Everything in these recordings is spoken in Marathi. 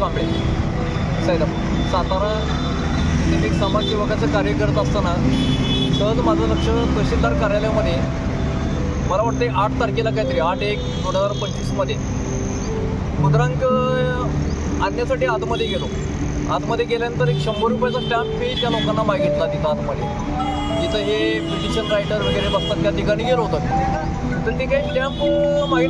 कांबळे. सैदापूर सातारा येथे मी समाजसेवकाचं कार्य करत असताना सहज माझं लक्ष तहसीलदार कार्यालयामध्ये. मला वाटते आठ तारखेला काहीतरी आठ एक दोन हजार पंचवीसमध्ये. मुद्रांक आणण्यासाठी आतमध्ये गेलो. आतमध्ये गेल्यानंतर एक शंभर रुपयाचा स्टॅम्प मी त्या लोकांना मागितला तिथं आतमध्ये. जिथं हे पिटिशन रायटर वगैरे बसतात त्या ठिकाणी गेलो होतो तर ते काही स्टॅम्प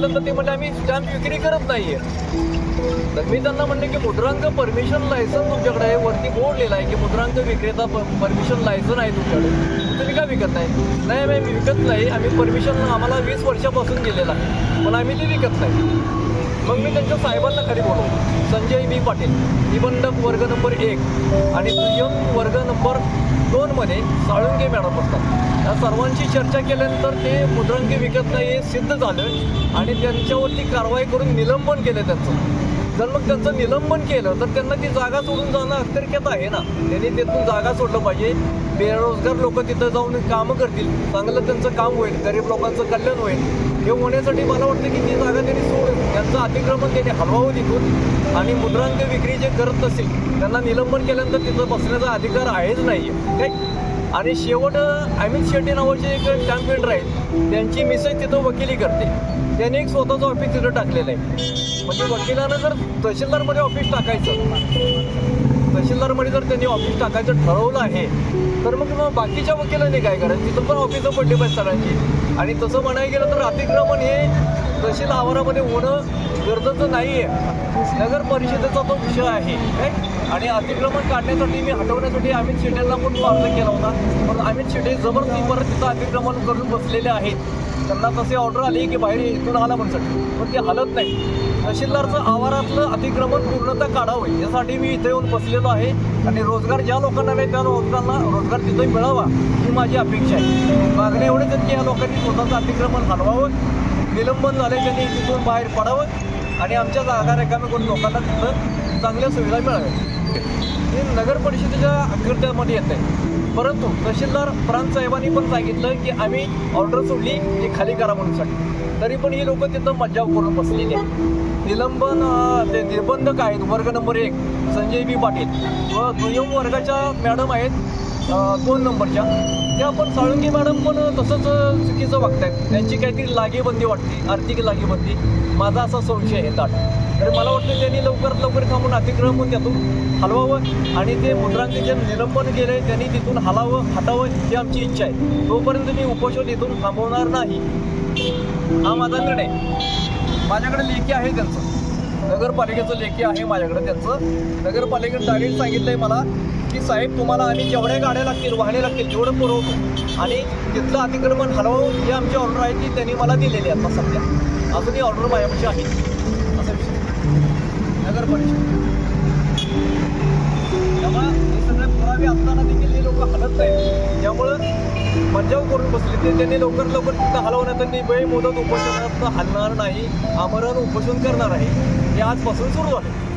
तर ते म्हणजे आम्ही स्टॅम्प विक्री करत नाही आहे तर मी त्यांना म्हणले की मुद्रांक परमिशन लायसन तुमच्याकडे आहे वरती बोर्ड लिहिला आहे की मुद्रांक विक्रेता परमिशन लायसन आहे तुमच्याकडे. तुम्ही का विकत नाही? नाही मी विकत नाही आम्ही परमिशन आम्हाला वीस वर्षापासून गेलेलं आहे पण आम्ही ते विकत नाही. मग मी त्यांच्या साहेबांना खाली बोलवलं. संजय बी पाटील निबंधक वर्ग नंबर एक आणि दुय्यम वर्ग नंबर दोनमध्ये साळुंगे मॅडम असतात. या सर्वांशी चर्चा केल्यानंतर ते मुद्रांक विकत नाही हे सिद्ध झालं आणि त्यांच्यावरती कारवाई करून निलंबन केलं त्यांचं. जर मग त्यांचं निलंबन केलं तर त्यांना ती जागा सोडून जाणं अत्यर्क्यात आहे ना? त्यांनी तिथून जागा सोडलं पाहिजे. बेरोजगार लोक तिथं जाऊन कामं करतील. चांगलं त्यांचं काम होईल गरीब लोकांचं कल्याण होईल. हे होण्यासाठी मला वाटतं की ती जागा त्यांनी सोडून त्यांचं अतिक्रमण त्याने हलवावं तिथून आणि मुद्रांक विक्री जे करत नसेल त्यांना निलंबन केल्यानंतर तिथं बसण्याचा अधिकार आहेच नाही काय आणि शेवट अमित शेट्टी नावाचे एक कॅम्पेनर आहेत. त्यांची मिसेस तिथं वकिली करते. त्याने एक स्वतःचं ऑफिस तिथं टाकलेलं आहे. म्हणजे वकिलानं जर तहसीलदारमध्ये ऑफिस टाकायचं तहसीलदारमध्ये जर त्यांनी ऑफिस टाकायचं ठरवलं आहे तर मग मग बाकीच्या वकिलांनी काय करायचं? तिथं पण ऑफिसं पडली पाहिजे सगळ्यांची. आणि तसं म्हणायला गेलं तर अतिक्रमण हे तहसील आवारामध्ये होणं गरजेचं नाही आहे नगर परिषदेचा तो विषय आहे. आणि अतिक्रमण काढण्यासाठी मी हटवण्यासाठी अमित शेटेंना पण अर्ज केला होता. पण अमित शेटे जबरदस्ती परत तिथं अतिक्रमण करून बसलेले आहेत. त्यांना तसे ऑर्डर आली की बाहेर इथून आला म्हणसाठी पण ते हलत नाही. तहसीलदारचं आवारातलं अतिक्रमण पूर्णतः काढावं यासाठी मी इथे येऊन बसलेलो आहे. आणि रोजगार ज्या लोकांना नाही त्या रोजगारला रोजगार तिथे मिळावा ही माझी अपेक्षा आहे. मागणी एवढेच आहेत की या लोकांनी स्वतःचं अतिक्रमण हलवावं. निलंबन झाले तिथून बाहेर पडावं आणि आमच्या जागा रेखामे करून लोकांना तिथं चांगल्या सुविधा मिळाव्या हे नगर परिषदेच्या अखत्यामध्ये येत आहे. परंतु तहसीलदार प्रांत साहेबांनी पण सांगितलं की आम्ही ऑर्डर सोडली की खाली करा म्हणूनसाठी तरी पण ही लोक तिथं मज्जाव करून बसलेली आहे निलंबन ते निर्बंधक आहेत वर्ग नंबर एक संजय बी पाटील. व दुय्यम वर्गाच्या मॅडम आहेत दोन नंबरच्या. त्या पण साळुंगी मॅडम पण तसंच चुकीचं वागतायत. त्यांची काहीतरी लागेबंदी वाटते आर्थिक लागेबंदी. माझा असा संशय आहे ताट. तर मला वाटतं त्यांनी लवकरात लवकर थांबून अतिक्रमण त्यातून हलवावं आणि ते मुद्रांक जे निलंबन केलं त्यांनी तिथून हलावं हटावं ही आमची इच्छा आहे. तोपर्यंत मी उपोषण इथून थांबवणार नाही. हा माझा निर्णय. माझ्याकडे लेखी आहे त्यांचं. नगरपालिकेचं लेखी आहे माझ्याकडे त्यांचं. नगरपालिकेने डायरेक्ट आहे मला की साहेब तुम्हाला आम्ही जेवढ्या गाड्या लागतील वाहने लागतील तेवढं पुरवतो. आणि तिथलं अतिक्रमण हलवून जी आमची ऑर्डर आहे ती त्यांनी मला दिलेली आहे आता सध्या. अजूनही ऑर्डर माझ्यापाशी आहे. असा विषय. नगरपालिका त्यामुळं हे सगळे पुरावे असताना देखील हे लोक हलत नाही त्यामुळं मज्जाव करून बसले. ते त्यांनी लवकर लवकर तिथं हलवण्यात त्यांनी वेळ मोदत उपोषणात हलणार नाही. आमरण उपोषण करणार आहे. हे आजपासून सुरू आहे